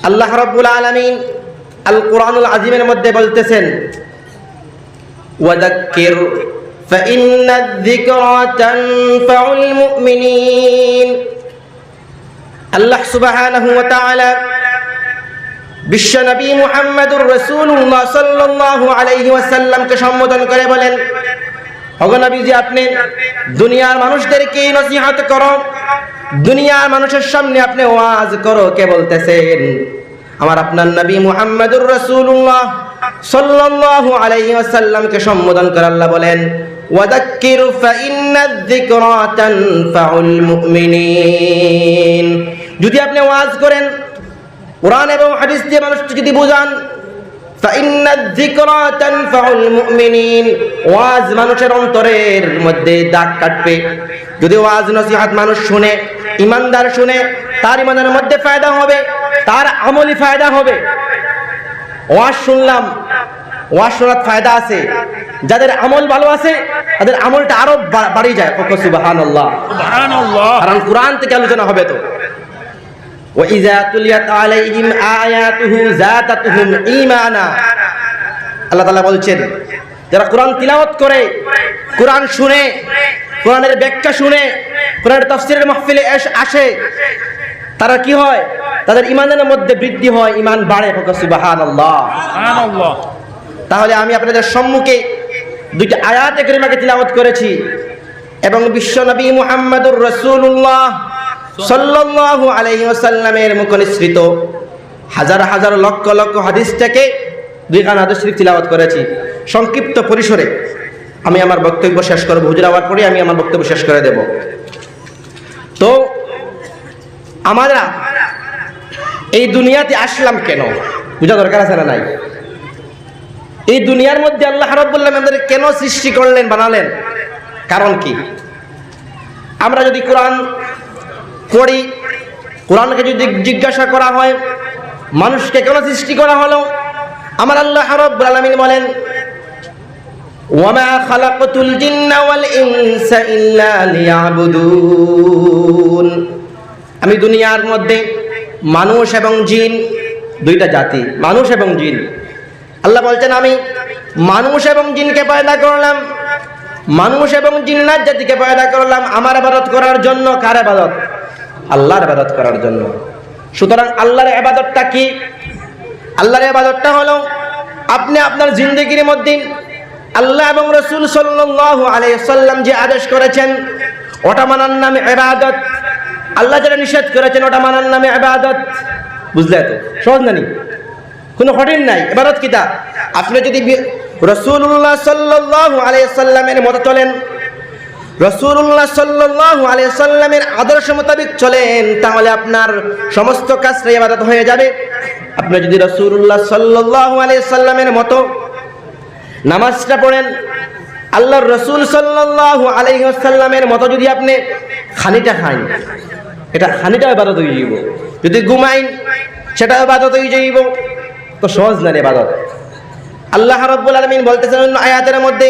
আল্লাহ রব্বুল আলমিন আল কোরআনুল আজিমের মধ্যে বলতেছেন ওয়াদাক্কির فإن الذكرى تنفع المؤمنين আল্লাহ সুবহানাহু ওয়া তাআলা বিশ্ব নবী মুহাম্মদুর রাসূলুল্লাহ সাল্লাল্লাহু আলাইহি ওয়াসাল্লামকে সম্বোধন করে বলেন ওগো নবীজি, আপনি দুনিয়ার মানুষদেরকে নসিহত করো। দুনিয়ার মানুষের সামনে আপনি ওয়াজ করো, কে বলতেছেন? আমার আপনার নবী মুহাম্মদুর রাসূলুল্লাহ সাল্লাল্লাহু আলাইহি ওয়াসাল্লামকে সম্বোধন করে আল্লাহ বলেন, ওয়াদাক্কির ফাইন্নাদ যিকরা তানফাউল মুমিনিন। যদি আপনি ওয়াজ করেন, কোরআন এবং হাদিস দিয়ে মানুষকে যদি বুঝান ফাইন্নাদ যিকরা তানফাউল মুমিনিন ওয়াজ মানুষের অন্তরের মধ্যে দাগ কাটবে। যদি ওয়াজ নসিহত মানুষ শুনে ইমানদার শুনে তার ইমানের মধ্যে ফায়দা হবে তার আমলি ফায়দা হবে। ওয়াজ শুনলাম ওয়াজ শোনার ফায়দা আছে। যাদের আমল ভালো আছে তাদের আমলটা আরও বা- বাড়িয়ে যায়। সুবহানাল্লাহ। কারণ কোরআন থেকে আলোচনা হবে তো। وإذا تليت عليهم آياته زادتهم إيمانا আল্লাহ তাআলা বলছেন যারা কোরআন তিলাওয়াত করে কোরআন শুনে কোরআনের ব্যাখ্যা শুনে কোরআনের তাফসীরের মাহফিলে এস- আসে তারা কি হয় তাদের ইমানের মধ্যে বৃদ্ধি হয় ইমান বাড়ে হোক সুবহানাল্লাহ সুবহানাল্লাহ তাহলে আমি আপনাদের সম্মুখে দুইটা আয়াত করিমাকে তিলাওয়াত করেছি এবং বিশ্ব নবী মুহাম্মদুর রাসূলুল্লাহ সাল্লাল্লাহু আলাইহি ওয়াসাল্লামের মুখ নিঃসৃত হাজার হাজার লক্ষ লক্ষ হাদিসটাকে দুই খান হাদিস শরীফ তিলাওয়াত করেছি। সংক্ষিপ্ত পরিসরে আমি আমার বক্তব্য শেষ করব। হুজুর আওয়ার পরে আমি আমার বক্তব্য শেষ করে দেব। তো আমরা এই দুনিয়াতে আসলাম কেন? বুঝা দরকার আছে না নাই? এই দুনিয়ার মধ্যে আল্লাহ রাব্বুল আমাদের কেন সৃষ্টি করলেন, বানালেন? কারণ কি? আমরা যদি কোরআন পড়ি, কোরআনকে যদি জিজ্ঞাসা করা হয়, মানুষকে কেন সৃষ্টি করা হলো? আমার আল্লাহ রাব্বুল আলামিন বলেন আমি দুনিয়ার মধ্যে মানুষ এবং জিন, দুইটা জাতি, মানুষ এবং জিন। আল্লাহ বলছেন, আমি মানুষ এবং জিনকে পয়দা করলাম, মানুষ এবং জিন্নাত জাতিকে পয়দা করলাম, আমার আবাদত করার জন্য কার আবাদত? আল্লাহর আবাদত করার জন্য। সুতরাং আল্লাহর আবাদতটা কি? আল্লাহর আবাদতটা হলো আপনি আপনার জিন্দগির মধ্যে আল্লাহ এবং রসুল সাল্লাল্লাহু আলাইহি সাল্লাম যে আদেশ করেছেন, ওটা মানার নামে ইবাদত। আল্লাহ যেটা নিষেধ করেছেন, ওটা মানার নামে ইবাদত। বুঝলে তো? সহজ নানি কোনো কঠিন নাই। এবারত কিতা? আপনি যদি রসুল্লাহ সাল্লাল্লাহু আলাইহি সাল্লামের মতো চলেন রসুল্লাহ আলাইহি সাল্লামের আদর্শ মোতাবেক চলেন, তাহলে আপনার সমস্ত কাজটাই ইবাদত হয়ে যাবে। আপনি যদি রসুল্লাহ আলাইহি সাল্লামের মতো নামাজটা পড়েন, আল্লাহর রসুল সাল্লাল্লাহু আলাইহিসাল্লামের মতো যদি আপনি খানিটা খান, এটা খানিটা ইবাদত হয়ে যাইব। যদি ঘুমাইন, সেটা ইবাদত হয়ে যাইব। তো সহজ না রে ইবাদত? আল্লাহ রাব্বুল আলামিন বলতেছেন আয়াতের মধ্যে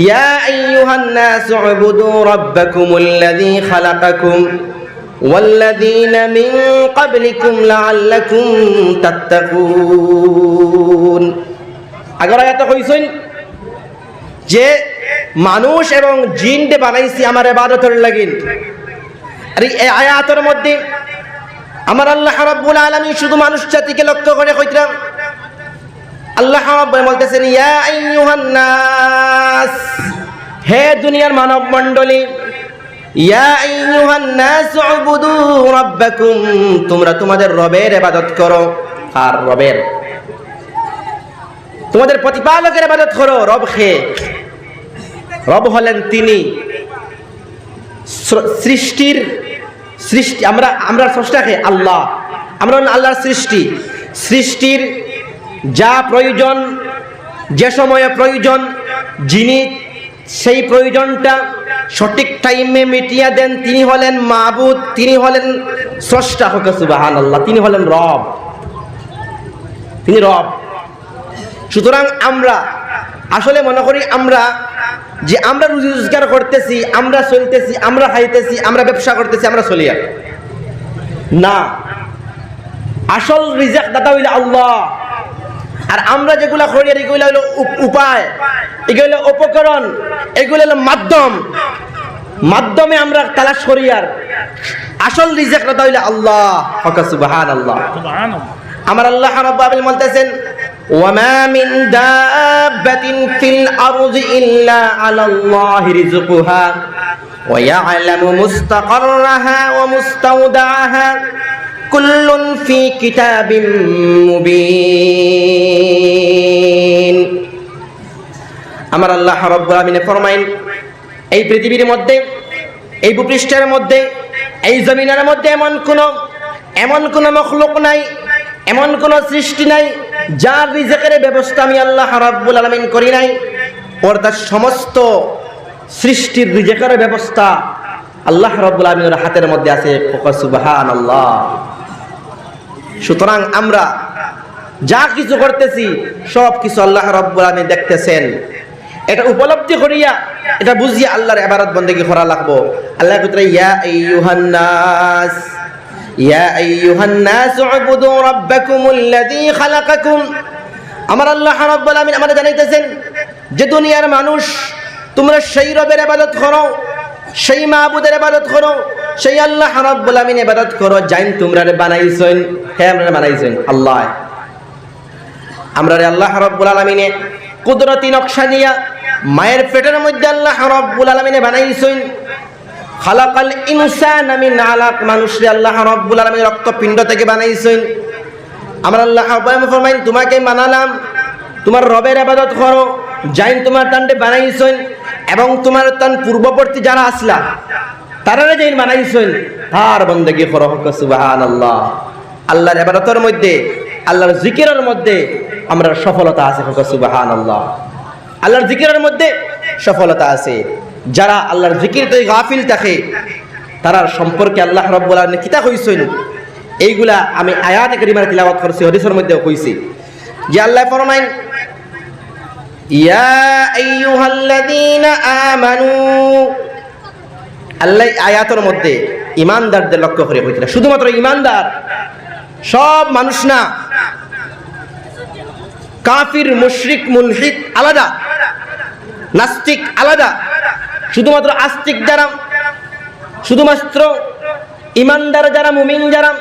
ইয়া আইয়ুহান নাসু উবুদু রাব্বাকুমুল্লাযী খালাকাকুম والذين من قبلكم لعلكم تتقون আগর আয়াতে কইছেন যে মানুষ এবং জিনকে বানাইছি আমার ইবাদতের লাগিন আর এই আয়াতের মধ্যে আমার আল্লাহ রাব্বুল আলামিন শুধু মানুষ জাতিকে লক্ষ্য করে কইতাম আল্লাহ বলতেছেন হে দুনিয়ার মানব রাব্বাকুম। তোমরা তোমাদের রবের ইবাদত করো, আর রবের তোমাদের প্রতিপালকের ইবাদত করো, রব খে রব হলেন তিনি। সৃষ্টির সৃষ্টি, আমরা আমরা স্রষ্টাকে আল্লাহ। আমরা আল্লাহর সৃষ্টি। সৃষ্টির যা প্রয়োজন, যে সময়ে প্রয়োজন, যিনি সেই প্রয়োজনটা সঠিক টাইমে মিটিয়ে দেন, তিনি হলেন মাহবুদ তিনি হলেন স্রষ্টা হোক সুবাহান আল্লাহ তিনি হলেন রব। তিনি রব। সুতরাং আমরা, আসলে মনে করি আমরা যে আমরা রুজি রোজগার করতেছি, আমরা চলতেছি, আমরা খাইতেছি, আমরা ব্যবসা করতেছি, আমরা চলি আর। না। আসল রিজাক দাতা হইলে আল্লাহ। আর আমরা যেগুলা করি আর এগুলো হলো উপ- উপায় এগুলো হলো উপকরণ এগুলো হলো মাধ্যম মাধ্যমে আমরা তালাশ করি আর আসল রিজাক দাতা হইলে আল্লাহ হক সুবহান আল্লাহ سبحان الله আমার আল্লাহ রাব্বুল আলামিন বলতেছেন ওয়ামা মিন দাব্বাতিন ফিল আরদি ইল্লা আলাল্লাহি রিজকুহা ওয়া ইয়ালামু মুস্তাকাররাহা ওয়া মুস্তাওদাআহা কুল্লুন ফি কিতাবিম আমার আল্লাহ রাব্বুল আলামিন ফরমাইন, এই পৃথিবীর মধ্যে, এই ভূপৃষ্ঠের মধ্যে, এই জমিনের মধ্যে এমন কোন এমন কোন মখলুক নাই, এমন কোন সৃষ্টি নাই, যার রিজেকের ব্যবস্থা আমি আল্লাহ রাব্বুল আলামিন করি নাই, ওর অর্থাৎ সমস্ত সৃষ্টির রিজেকের ব্যবস্থা আল্লাহ রাব্বুল আলামিনের হাতের মধ্যে আছে। সুবহানাল্লাহ। সুতরাং আমরা যা কিছু করতেছি সব কিছু আল্লাহ রব্বুল আলামিন দেখতেছেন। এটা উপলব্ধি করিয়া, এটা বুঝিয়া আল্লাহর ইবাদত বন্দেগী করা লাগবো। আল্লাহ কইতরা ইয়া আইয়ুহান নাস ইয়া আইয়ুহান নাস উবুদু রাব্বাকুমুল্লাযী খালাকাকুম। আমার আল্লাহ রাব্বুল আলামিন আমাদের জানাইতেছেন, যে দুনিয়ার মানুষ, তোমরা সেই রবের ইবাদত করো, সেই মাহবুদের ইবাদত করো, সেই আল্লাহ রাব্বুল আলামিন ইবাদত করো জাইন তোমরা বানাইছেন হ্যাঁ আমরা বানাইছেন, আল্লাহ। আমরা আল্লাহ রব্বুল আলমিনে কুদরতি নকশা দিয়া মায়ের পেটের মধ্যে আল্লাহ রব্বুল আলমিনে বানাইছেন, খালাকাল ইনসান আমি নালাক মানুষরে আল্লাহ রব্বুল আলমিন রক্তপিণ্ড থেকে বানাইছেন। আমার আল্লাহ ফরমাইন, তোমাকে মানালাম, তোমার রবের আবাদত করো জাইন তোমার টান্ডে বানাইছেন এবং তোমার তান পূর্ববর্তী যারা আসলা তারা যেই বানাইছেন। তার বন্দেগী করো হক, সুবহানাল্লাহ। আল্লাহর ইবাদতের মধ্যে, আল্লাহর জিকিরের মধ্যে আমরা সফলতা আছে হক, সুবহানাল্লাহ। আল্লাহর জিকিরের মধ্যে সফলতা আছে। যারা আল্লাহর জিকির তো গাফিল থাকে, তারার সম্পর্কে আল্লাহ রব্বুল আলামিন কিতা এইগুলা আমি আয়াত কারিমার তিলাওয়াত করছি, হাদিসের মধ্যে কইছি। যে আল্লাহ ফরমাইন, ইয়া আইয়ুহাল্লাযীনা আমানু আল্লাহ আয়াতের মধ্যে ইমানদারদের লক্ষ্য করে শুধুমাত্র ইমানদার, সব মানুষ না কাফির, মুশরিক মুলহিদ আলাদা, নাস্তিক আলাদা। শুধুমাত্র আস্তিক যারা, শুধুমাত্র ইমানদার যারা, মুমিন যারা,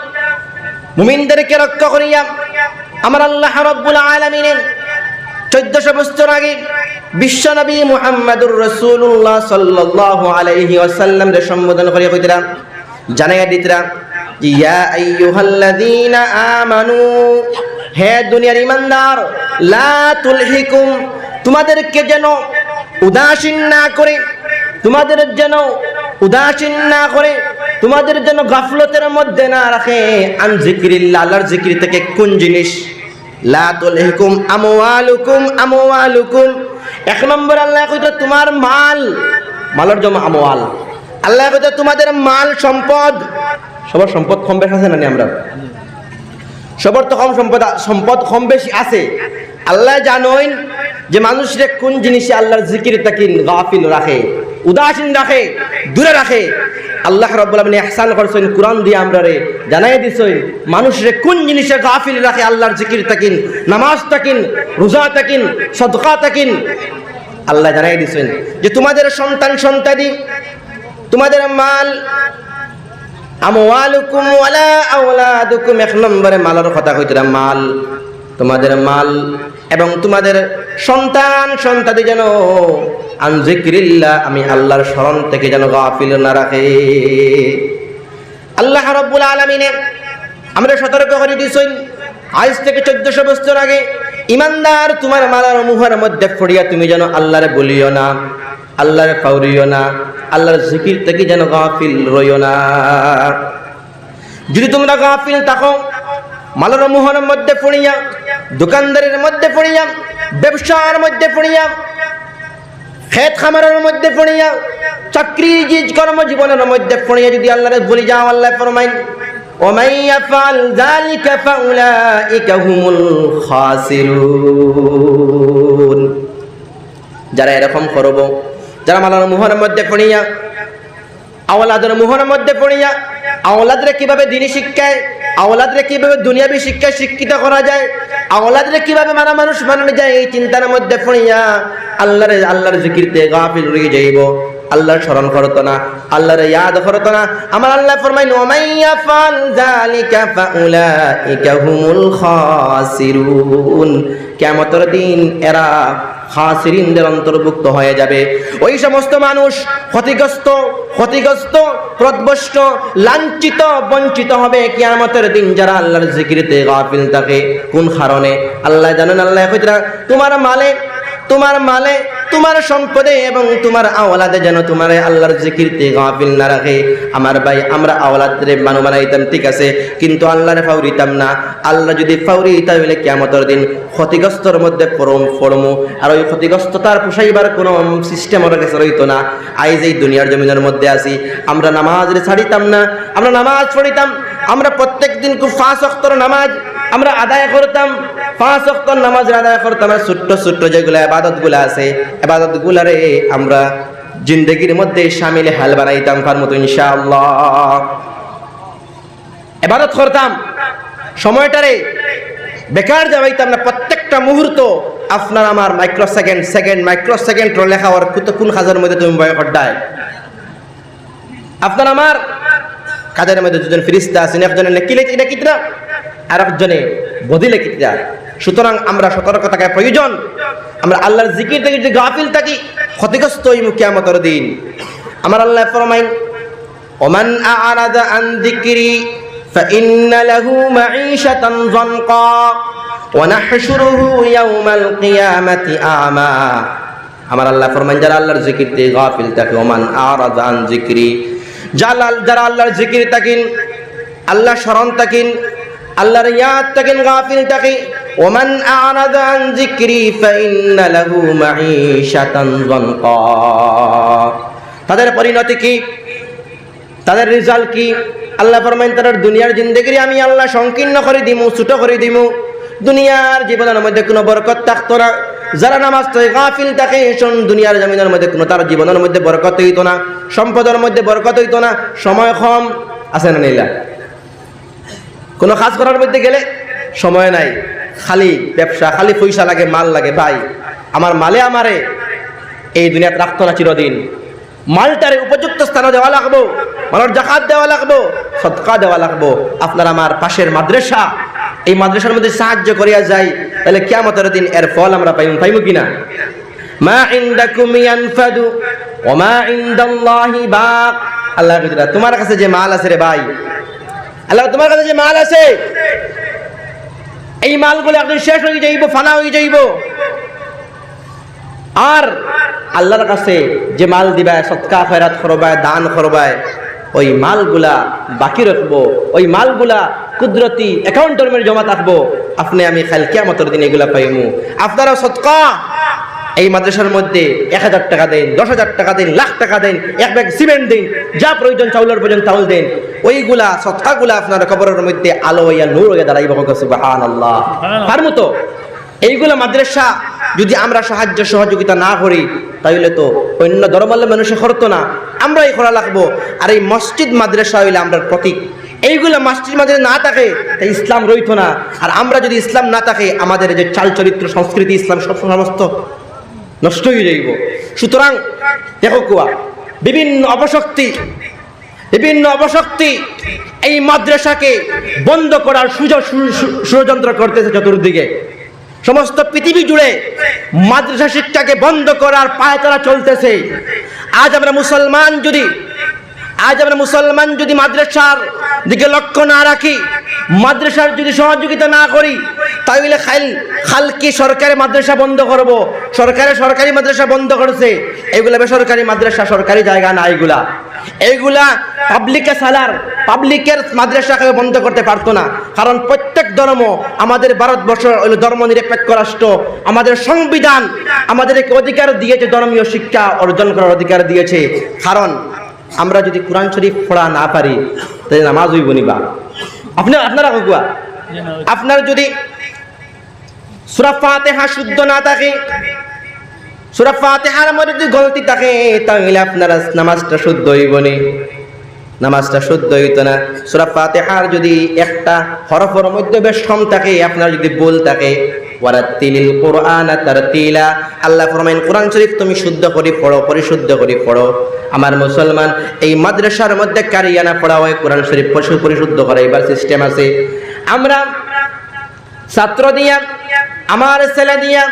মুমিনদেরকে রক্ষা করিয়া আমার আল্লাহ রব্বুল আলামিনের চোদ্দশো বছর আগে বিশ্বনবী মুহাম্মাদুর রসুল্লাহ সাল্লাল্লাহু আলাইহি ওয়াসাল্লাম রে সম্বোধন করিয়া কইতরা জানাইয়া দিতরা যে, ইয়া আইয়ুহাল্লাযীনা আমানু হে দুনিয়ার ইমানদার, লা তুলহিকুম, তোমাদেরকে যেন উদাসীন না করে, তোমাদের যেন উদাসীন না করে, তোমাদের যেন গাফলতের মধ্যে না রাখে। আন জিকিরিল্লাহ, আল্লাহর জিকির থেকে কোন জিনিস? লা তুলহিকুম আমওয়ালুকুম আমওয়ালুকুম। এক নম্বর, আল্লাহ কইতো তোমার মাল, মালের জমা আমওয়াল। আল্লাহ কইতো তোমাদের মাল সম্পদ। সবার সম্পদ কম বেশি আছে নি আমরা? সবার তো কম সম্পদ সম্পদ কম বেশি আছে। আল্লাহ জানোইন যে মানুষরে কোন জিনিসে আল্লাহর জিকির, তাকিন, গাফিল রাখে, উদাসীন রাখে, দূরে রাখে। আল্লাহ রাব্বুল ইহসান করছেন, কুরআন দিয়ে আমরা রে জানাই দিছেন, মানুষরে কোন জিনিসে গাফিল রাখে আল্লাহর জিকির, তাকিন, নামাজ তাকিন, রোজা তাকিন, সদকা তাকিন। আল্লাহ জানাই দিছেন যে তোমাদের সন্তান, সন্তানি, তোমাদের মাল আমওয়ালুকুম ওয়ালা আওলাদুকুম। এক নম্বরে মালের কথা কইতরা, মাল। তোমাদের মাল এবং তোমাদের সন্তান সন্তাদি যেন আনজিকিরিল্লাহ আমি আল্লাহর স্মরণ থেকে যেন গাফিল না রাখে। আল্লাহ রাব্বুল আলামিনে আমরা সতর্ক করে দিছেন, আজ থেকে চোদ্দশো বছর আগে ইমানদার তোমার মালার মুহের মধ্যে পড়িয়া তুমি যেন আল্লাহরে বলিও না। আল্লাহরে পাউরিও না আল্লাহর জিকির থেকে যেন গাফিল রইও না যদি তোমরা গাফিল থাকো মালার মুহর মধ্যে পড়িয়া দোকানদারের মধ্যে পড়িয়া ব্যবসার মধ্যে পড়িয়া খেত খামারের মধ্যে পড়িয়া চাকরি জিজ কর্ম জীবনের মধ্যে পড়িয়া যদি আল্লাহরে বলি যাও আল্লাহ ফরমাইন ومن يفعل ذلك فأولئك هم الخاسرون যারা এরকম করব যারা মালার মোহনের মধ্যে পড়িয়া, আওলাদের মোহনের মধ্যে পড়িয়া, আওলাদরে কীভাবে দিনী শিক্ষায়, আওলাদরে কীভাবে দুনিয়াবি শিক্ষায় শিক্ষিত করা যায়, আওলাদরে কীভাবে মানা মানুষ বানানো যায়, এই চিন্তার মধ্যে পড়িয়া আল্লাহর আল্লাহর জিকিরতে গাফিল রয়ে যাইব। আল্লাহর স্মরণ করতো না, আল্লাহর ইয়াদ করতো না। আমার আল্লাহ ফরমাইন ওমাইয়া ফাল যালিকা ফাউলাইকা হুমুল খাসিরুন। কিয়ামতের দিন এরা খাসিরিনদের অন্তর্ভুক্ত হয়ে যাবে। ওই সমস্ত মানুষ ক্ষতিগ্রস্ত ক্ষতিগ্রস্ত প্রদবষ্ট লাঞ্ছিত, বঞ্চিত হবে কিয়ামতের দিন যারা আল্লাহর জিকিরতে গাফিল থাকে। কোন কারণে? আল্লাহ জানেন, আল্লাহ কইতরা তোমার মালে তোমার মালে, তোমার সম্পদে এবং তোমার আওলাদে যেন তোমার আল্লাহর জিকিরতে গাফিল না রাখে। আমার ভাই, আমরা আওলাদরে মানু বানাইতাম, ঠিক আছে? কিন্তু আল্লাহরে ফাউরিতাম না। আল্লাহ যদি ফাউরি, তাহলে কেমতর দিন ক্ষতিগ্রস্তর মধ্যে পড়ম পড়মু আর ওই ক্ষতিগ্রস্ততার পোষাইবার কোনো সিস্টেম ওর কাছে রইতো না। আইজ এই দুনিয়ার জমিনের মধ্যে আসি আমরা নামাজ ছাড়িতাম না। আমরা নামাজ পড়িতাম। আমরা প্রত্যেক দিন খুব ফাঁস অক্তর নামাজ আমরা আদায় করতাম পাঁচ অক্তর নামাজ আদায় করতাম ছোট্ট ছোট্ট যেগুলো আবাদতগুলা আছে আবাদত গুলারে আমরা জিন্দগির মধ্যে সামিলে হাল বানাইতাম পার মতো ইনশাআল্লাহ। এবাদত করতাম সময়টারে বেকার যাবাইতাম না, প্রত্যেকটা মুহূর্ত আপনার আমার micro second second micro second লেখা হওয়ার কত কোন হাজার মধ্যে তুমি ভয় করডায়। আপনার আমার কাজের মধ্যে দুজন ফিরিস্তা আছেন একজনের নেকি লেখিতরা আর একজনে বদি লেখিতরা সুতরাং আমরা সতর্ক থাকা প্রয়োজন আমরা আল্লাহর জিকির থেকে যদি গাফিল থাকি ক্ষতিগ্রস্ত হই কিয়ামতের দিন আমার আল্লাহ ফরমাইন ওমান আ'রাদা আন যিকরি فإن له معيشة ضنقا ونحشره يوم القيامة أعمى আমার আল্লাহ ফরমান যারা আল্লাহর জিকির দিয়ে গাফিল থাকে ওমান আ'রাদা আন যিকরি যারা যারা আল্লাহর জিকির তাকিন আল্লাহ স্মরণ তাকিন, আল্লাহর ইয়াদ তাকিন, গাফিল তাকি, ওমান আ'রাদা আন যিকরি ফাইন্না লাহু মাঈশাতান যানকা। তাদের পরিণতি কি? তাদের রেজাল্ট কি? আল্লাহ ফরমাইন তার দুনিয়ার জিন্দগিরি আমি আল্লাহ সংকীর্ণ করে দিমু, ছোট করে দিমু। দুনিয়ার জীবনের মধ্যে কোনো বরকত থাকতো না। যারা নামাজ তো গাফিল থাকে শোন, দুনিয়ার জমিনের মধ্যে কোনো তার জীবনের মধ্যে বরকত হইতো না, সম্পদের মধ্যে বরকত হইতো না, সময় কম, আছে না নিলা কোনো কাজ করার মধ্যে গেলে সময় নাই। খালি ব্যবসা, খালি পয়সা লাগে, মাল লাগে। ভাই, আমার মালে আমারে এই দুনিয়াতে রাখতো না চিরদিন। মালটারে উপযুক্ত স্থানে দেওয়া লাগবো, মালের জাকাত দেওয়া লাগবো সৎকা দেওয়া লাগবো। আপনার আমার পাশের মাদ্রাসা এই মাদ্রাসার মধ্যে সাহায্য করিয়া যাই, তাহলে কিয়ামতের দিন এর ফল আমরা পাইম, পাইমু কিনা? মা ইনদাকুম ইয়ানফাদু ওয়া মা ইনদাল্লাহি বাক আল্লাহ তোমার কাছে যে মাল আছে রে ভাই, আল্লাহ তোমার কাছে যে মাল আছে, এই মালগুলো একদিন শেষ হয়ে যাইব, ফানা হয়ে যাইব। আর আল্লাহর কাছে যে মাল দিবায়, সৎকা ফেরাত করবায় দান করবায় ওই মালগুলা বাকি রাখব, ওই মালগুলা কুদরতি অ্যাকাউন্টের মধ্যে জমা থাকব। আপনি আমি খাল কিয়ামতের দিন এগুলা পাইমু। আপনারা সৎকা এই মাদ্রাসার মধ্যে এক হাজার টাকা দেন দশ হাজার টাকা দেন লাখ টাকা দেন এক ব্যাগ সিমেন্ট দিন যা প্রয়োজন চাউলের প্রয়োজন চাউল দেন। ওইগুলা সৎকাগুলা আপনার কবরের মধ্যে আলো হইয়া নূর হইয়া দাঁড়াইব সুবাহান আল্লাহ। তার মতো এইগুলা মাদ্রাসা যদি আমরা সাহায্য সহযোগিতা না করি তাইলে তো অন্য ধর্মালের মানুষে করতো না। আমরাই করা লাগবো। আর এই মসজিদ মাদ্রাসা হইলে আমরা প্রতীক। এইগুলো মাস্টির মাঝে না থাকে তাই ইসলাম রইতো না। আর আমরা যদি ইসলাম না থাকে, আমাদের যে চাল চরিত্র সংস্কৃতি, ইসলাম সব সমস্ত নষ্ট হয়ে যাইব। সুতরাং দেখো কুয়া, বিভিন্ন অপশক্তি বিভিন্ন অপশক্তি এই মাদ্রাসাকে বন্ধ করার সুযোগ ষড়যন্ত্র করতেছে চতুর্দিকে। সমস্ত পৃথিবী জুড়ে মাদ্রাসা শিক্ষাকে বন্ধ করার পায়তারা চলতেছে। আজ আমরা মুসলমান যদি আজ আমরা মুসলমান যদি মাদ্রাসার দিকে লক্ষ্য না রাখি, মাদ্রাসার যদি সহযোগিতা না করি, তাহলে খাল খালকি সরকারি মাদ্রাসা বন্ধ করব? সরকারে সরকারি মাদ্রাসা বন্ধ করেছে, এগুলা বেসরকারি মাদ্রাসা সরকারি জায়গা না এগুলা। এইগুলা পাবলিকে সালার পাবলিকের মাদ্রাসাকে বন্ধ করতে পারতো না। কারণ প্রত্যেক ধর্ম আমাদের ভারতবর্ষ ধর্ম নিরপেক্ষ রাষ্ট্র, আমাদের সংবিধান আমাদেরকে অধিকার দিয়েছে, ধর্মীয় শিক্ষা অর্জন করার অধিকার দিয়েছে। কারণ আমরা যদি কোরআন শরীফ পড়া না পারি, তাহলে নামাজ হইব নিবা আপনি আপনারা কুয়া? আপনার যদি সুরা ফাতেহা শুদ্ধ না থাকে, সুরা ফাতেহার মধ্যে যদি গলতি থাকে, তাহলে আপনার নামাজটা শুদ্ধ হইব নি। নামাজটা শুদ্ধ হইতো না। সুরা ফাতেহার যদি একটা হরফের মধ্যে বেশ কম থাকে, আপনার যদি ভুল থাকে ওয়ারাত্তিলিল কোরআন তারতিলা। আল্লাহ ফরমাইন কোরআন শরীফ তুমি শুদ্ধ করে পড়ো, পরিশুদ্ধ করে পড়ো। আমার মুসলমান, এই মাদ্রাসার মধ্যে কারিয়ানা পড়া হয়, কোরআন শরীফ পশু পরিশুদ্ধ করা এবার সিস্টেম আছে। আমরা ছাত্র দিয়া, আমার ছেলে দিয়া,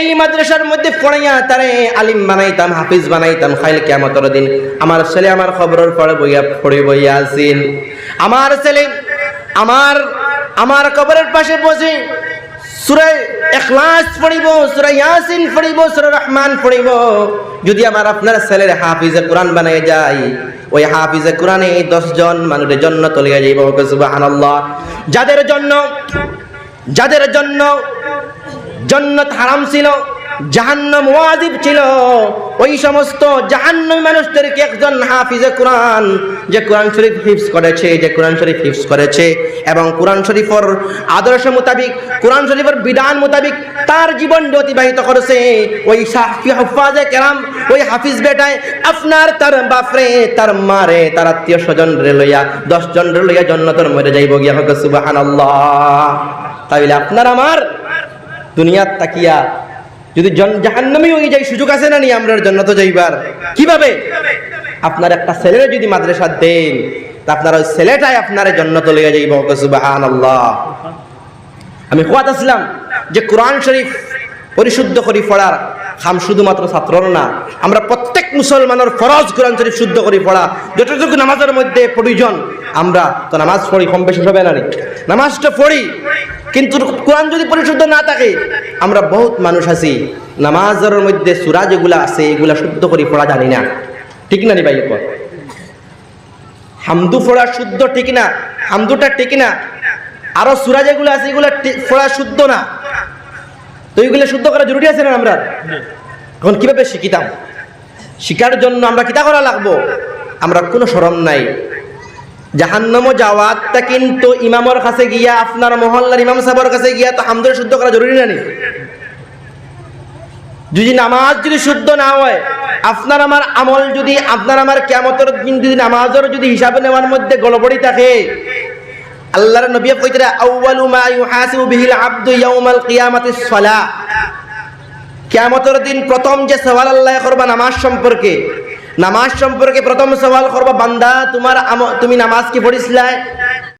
এই মাদ্রাসার মধ্যে পড়াইয়া তারে আলিম বানাইতাম, হাফিজ বানাইতাম, খাইল কেমতর দিন। আমার ছেলে আমার খবরের পরে বইয়া, পড়ে বইয়া আসিন আমার ছেলে আমার আমার কবরের পাশে বসে পড়িব পড়িব যদি আমার আপনার ছেলের হাফিজে কোরআন বানাই যায়, ওই হাফিজে কোরআনে দশজন মানুষের জন্য তলিয়া যাইব সুবহানাল্লাহ। যাদের জন্য যাদের জন্য জন্নত হারাম ছিল জাহান্নাম ওয়াজিব ছিল। ওই সমস্ত জাহান্নামী মানুষদেরকে একজন হাফিজে কোরআন যে কোরআন শরীফ হিফজ করেছে, যে কোরআন শরীফ হিফজ করেছে এবং কোরআন শরীফের আদর্শ মোতাবিক, কোরআন শরীফের বিধান মোতাবিক তার জীবন অতিবাহিত করেছে। ওই হাফাজে কেরাম, ওই হাফিজ বেটায় আপনার তার বাপরে, তার মারে, তার আত্মীয় স্বজন রে লইয়া দশ জন রে লইয়া জন্নতর মরে যাইব গিয়া হোক সুবহানাল্লাহ। তাইলে আপনার আমার দুনিয়ার তাকিয়া যদি জাহান্নামী হয়ে যাই সুযোগ আছে না নি আমরা জন্নত যাইবার। কীভাবে? আপনার একটা ছেলের যদি মাদ্রাসা দেন, তা আপনার ওই ছেলেটাই আপনার জন্নত লইয়া যাইব। সুবহানাল্লাহ। আমি কোয়াত আসলাম যে কোরআন শরীফ পরিশুদ্ধ করি পড়ার খাম শুধুমাত্র ছাত্রর না, আমরা প্রত্যেক মুসলমানের ফরজ কোরআন শরীফ শুদ্ধ করি পড়া। যতটুকু নামাজের মধ্যে প্রয়োজন আমরা তো নামাজ পড়ি, কম বেশি না নি? নামাজটা পড়ি কিন্তু কোরআন যদি পরিশুদ্ধ না থাকে, আমরা বহুত মানুষ আছি। নামাজের মধ্যে সুরা যেগুলা আছে, এগুলা শুদ্ধ করি পড়া জানি না। ঠিক না নি ভাই? হামদু পড়া শুদ্ধ ঠিক না, হামদুটা ঠিক না। আরও সুরা যেগুলো আছে, এগুলো পড়া শুদ্ধ না। তো এইগুলো শুদ্ধ করা জরুরি আছে না আমরা? এখন কীভাবে শিখিতাম? শিকার জন্য আমরা কিতা করা লাগবো? আমরা কোনো সরম নাই। জাহান্নম যাওয়াতটা কিন্তু ইমামর কাছে গিয়া, আপনার মহল্লার ইমাম সাহেবের কাছে গিয়া তো হামদুর শুদ্ধ করা জরুরি না নি? যদি নামাজ যদি শুদ্ধ না হয়, আপনার আমার আমল যদি, আপনার আমার কেমতর দিন যদি নামাজের যদি হিসাবে নেওয়ার মধ্যে গড়বড়ি থাকে, আল্লাহর নবী কইতে আউয়ালু মা ইউহাসিবু বিহিল আবদু ইয়াউমাল কিয়ামাতিস সালাহ কিয়ামতের দিন প্রথম যে সওয়াল আল্লাহ করবা নামাজ সম্পর্কে নামাজ সম্পর্কে প্রথম সওয়াল করব বান্দা তোমার তুমি নামাজ কি পড়িসলাই?